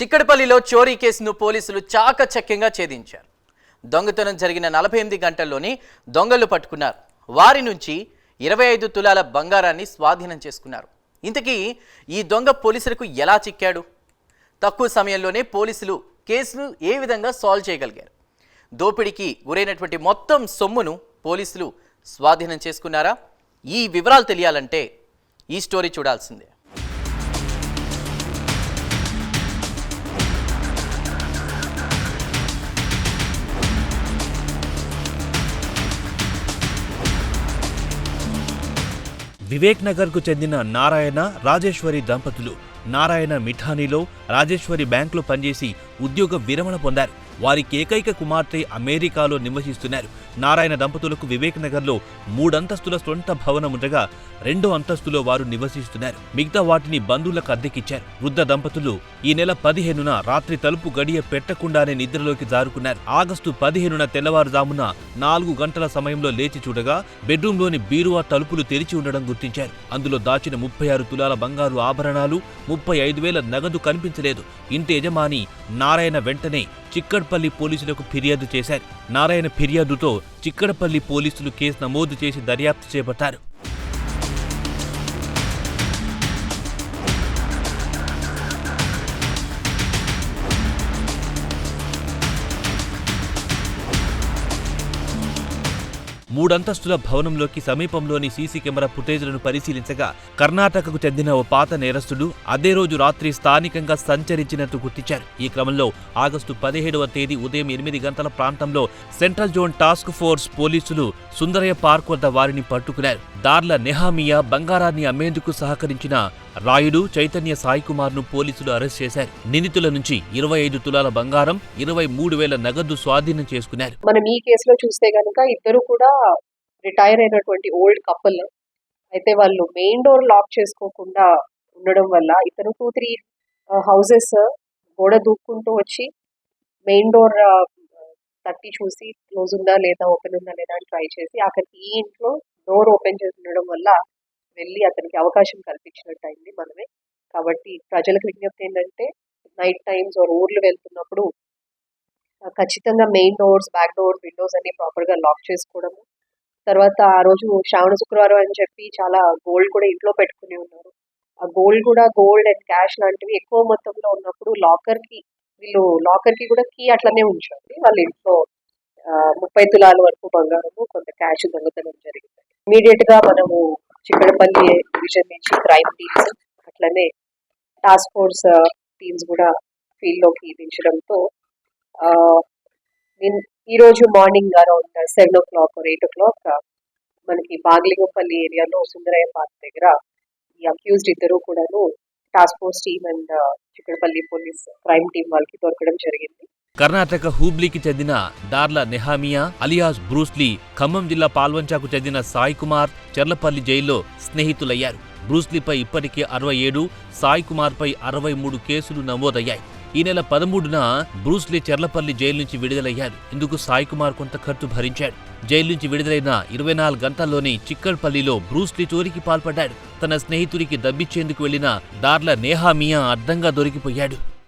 చిక్కడపల్లిలో చోరీ కేసును పోలీసులు చాకచక్యంగా ఛేదించారు. దొంగతనం జరిగిన నలభై ఎనిమిది గంటల్లోనే దొంగలు పట్టుకున్నారు. వారి నుంచి ఇరవై ఐదు తులాల బంగారాన్ని స్వాధీనం చేసుకున్నారు. ఇంతకీ ఈ దొంగ పోలీసులకు ఎలా చిక్కాడు? తక్కువ సమయంలోనే పోలీసులు కేసును ఏ విధంగా సాల్వ్ చేయగలిగారు? దోపిడీకి గురైనటువంటి మొత్తం సొమ్మును పోలీసులు స్వాధీనం చేసుకున్నారా? ఈ వివరాలు తెలియాలంటే ఈ స్టోరీ చూడాల్సిందే. వివేక్ నగర్కు చెందిన నారాయణ రాజేశ్వరి దంపతులు. నారాయణ మిఠానీలో రాజేశ్వరి బ్యాంకులో పనిచేసి ఉద్యోగ విరమణ పొందారు. వారికి ఏకైక కుమార్తె అమెరికాలో నివసిస్తున్నారు. నారాయణ దంపతులకు వివేక్ నగర్లో మూడంతస్తుల సొంత భవనం ఉండగా రెండో అంతస్తులో వారు నివసిస్తున్నారు. మిగతా వాటిని బంధువులకు అద్దెకిచ్చారు. వృద్ధ దంపతులు ఈ నెల పదిహేనున రాత్రి తలుపు గడియ పెట్టకుండానే నిద్రలోకి జారుకున్నారు. ఆగస్టు పదిహేనున తెల్లవారుజామున నాలుగు గంటల సమయంలో లేచి చూడగా బెడ్రూమ్లోని బీరువా తలుపులు తెరిచి ఉండడం గుర్తించారు. అందులో దాచిన ముప్పై ఆరు తులాల బంగారు ఆభరణాలు ముప్పై ఐదు వేల నగదు కనిపించలేదు. ఇంటి యజమాని నారాయణ వెంటనే చిక్కడపల్లి పోలీసులకు ఫిర్యాదు చేశారు. నారాయణ ఫిర్యాదుతో చిక్కడపల్లి పోలీసులు కేసు నమోదు చేసి దర్యాప్తు చేపట్టారు. మూడంతస్తుల భవనంలోకి సమీపంలోని సీసీ కెమెరా ఫుటేజ్లను పరిశీలించగా కర్ణాటకకు చెందిన ఓ పాత నేరస్తుడు అదే రోజు రాత్రి స్థానికంగా సంచరించినట్టు గుర్తించారు. ఈ క్రమంలో ఆగస్టు పదిహేడవ తేదీ ఉదయం ఎనిమిది గంటల ప్రాంతంలో సెంట్రల్ జోన్ టాస్క్ ఫోర్స్ పోలీసులు సుందరయ్య పార్క్ వద్ద వారిని పట్టుకున్నారు. దార్ల నెహామియా బంగారాన్ని అమ్మేందుకు సహకరించిన రాయుడు చైతన్య సాయి కుమార్ను పోలీసులు అరెస్ట్ చేశారు. నిందితుల నుంచి ఇరవై ఐదు తులాల బంగారం ఇరవై మూడు వేల నగదు స్వాధీనం చేసుకున్నారు. మనం ఈ కేసులో చూస్తే కనుక ఇద్దరు కూడా రిటైర్ అయినటువంటి ఓల్డ్ కపుల్. అయితే వాళ్ళు మెయిన్ డోర్ లాక్ చేసుకోకుండా ఉండడం వల్ల ఇతను టూ త్రీ హౌసెస్ గోడ దూక్కుంటూ వచ్చి మెయిన్ డోర్ తట్టి చూసి క్లోజ్ ఉందా లేదా ఓపెన్ ఉందా లేదా అని ట్రై చేసి అక్కడికి ఈ ఇంట్లో డోర్ ఓపెన్ చేసి ఉండడం వల్ల వెళ్ళి అతనికి అవకాశం కల్పించినట్టు అయింది మనమే. కాబట్టి ప్రజలకు విజ్ఞప్తి ఏంటంటే నైట్ టైమ్స్ ఆర్ ఊర్లు వెళ్తున్నప్పుడు ఖచ్చితంగా main doors back doors windows అన్ని ప్రాపర్గా లాక్ చేసుకోవడము. తర్వాత ఆ రోజు శ్రావణ శుక్రవారం అని చెప్పి చాలా గోల్డ్ కూడా ఇంట్లో పెట్టుకుని ఉన్నారు. ఆ గోల్డ్ కూడా గోల్డ్ అండ్ క్యాష్ లాంటివి ఎక్కువ మొత్తంలో ఉన్నప్పుడు లాకర్కి వీళ్ళు లాకర్కి కూడా కీ అట్లనే ఉంచండి. వాళ్ళ ఇంట్లో ముప్పై తులాల వరకు బంగారము కొంత క్యాష్ దొంగతనం జరిగింది. ఇమీడియట్గా మనము చిక్కడపల్లి డివిజన్ నుంచి క్రైమ్ టీమ్స్ అట్లనే టాస్క్ ఫోర్స్ టీమ్స్ కూడా ఫీల్డ్లోకి దించడంతో ఆ, ఈ రోజు morning around seven o'clock eight o'clock మనకి బాగ్లింగపల్లి ఏరియాలో సుందరయ్య పార్క్ దగ్గర ఈ అక్యూజ్డ్ ఇద్దరు కూడాను task force team and Chikkadpally police crime team వాళ్ళకి దొరకడం జరిగింది. కర్ణాటక హూబ్లీకి చెందిన Darla Nehemiah alias Bruce Lee Khammam జిల్లా పాల్వంచాకు చెందిన సాయి కుమార్ చెర్లపల్లి జైల్లో స్నేహితులయ్యారు. బ్రూస్లీపై ఇప్పటికే అరవై ఏడు సాయి కుమార్పై అరవై మూడు కేసులు నమోదయ్యాయి. ఈ నెల పదమూడున బ్రూస్లీ చెర్లపల్లి జైలు నుంచి విడుదలయ్యారు. ఇందుకు సాయి కుమార్ కొంత ఖర్చు భరించాడు. జైలు నుంచి విడుదలైన ఇరవై నాలుగు గంటల్లోనే చిక్కడ్పల్లిలో బ్రూస్లీ చోరీకి పాల్పడ్డాడు. తన స్నేహితుడికి దబ్బిచ్చేందుకు వెళ్ళిన దార్ల నేహామియా అడ్డంగా దొరికిపోయాడు.